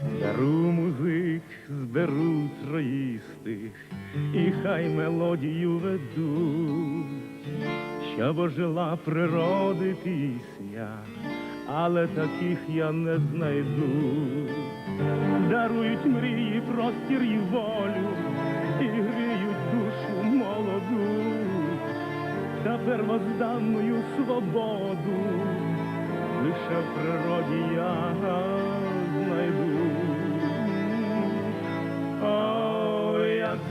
Зберу музик, зберу троїстих, і хай мелодію ведуть, щоб ожила природи пісня, але таких я не знайду. Дарують мрії, простір і волю, і гріють душу молоду, та первозданною свободу лише в природі я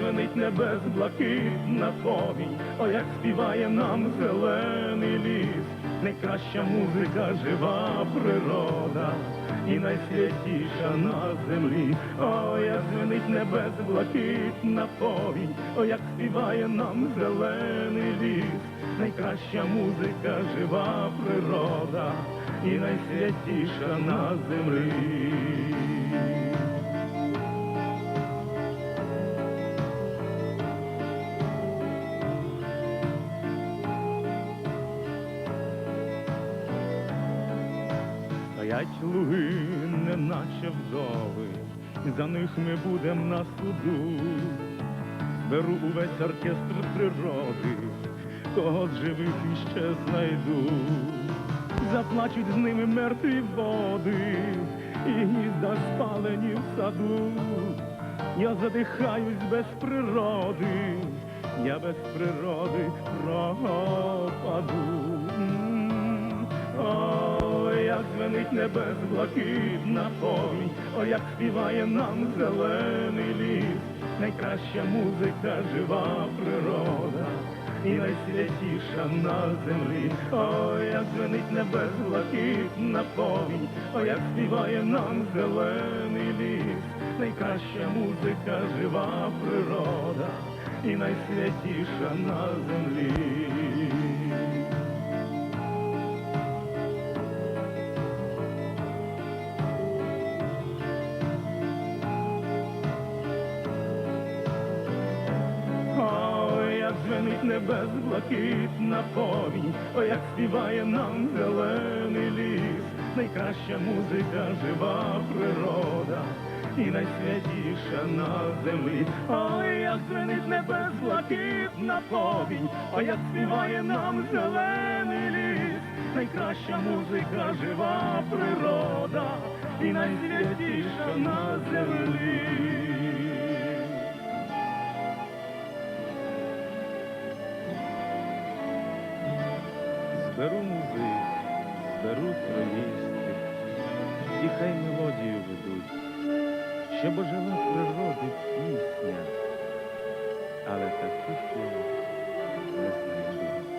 дзвенить небес блакитна повінь, о, як співає нам зелений ліс, найкраща музика, жива природа і найсвятіша на землі. О, як дзвенить небес блакитна повінь, о, як співає нам зелений ліс, найкраща музика, жива природа і найсвятіша на землі. Стоять луги, неначе вдови, за них ми будем на суду. Беру увесь оркестр природи, кого з живих іще знайду. Заплачуть з ними мертві води, і гнізда спалені в саду. Я задихаюсь без природи, я без природи пропаду. Звенить небес блакитна повінь, ой, як співає нам зелений ліс, найкраща музика, жива природа і найсвятіша на землі. Ой, як звенить небес блакитна повінь, ой, як співає нам зелений ліс, найкраща музика, жива природа і найсвятіша на землі. Як звенить небес блакитна повінь, ой, як співає нам зелений ліс, найкраща музика, жива природа і найсвятіша на землі. Ой, як звенить небес блакитна повінь, ой, як співає нам зелений ліс, найкраща музика, жива природа і найсвятіша на землі. Зберу музик, зберу троїсти, і хай мелодію ведуть, щоб ожила природи пісня, але таких не знайду.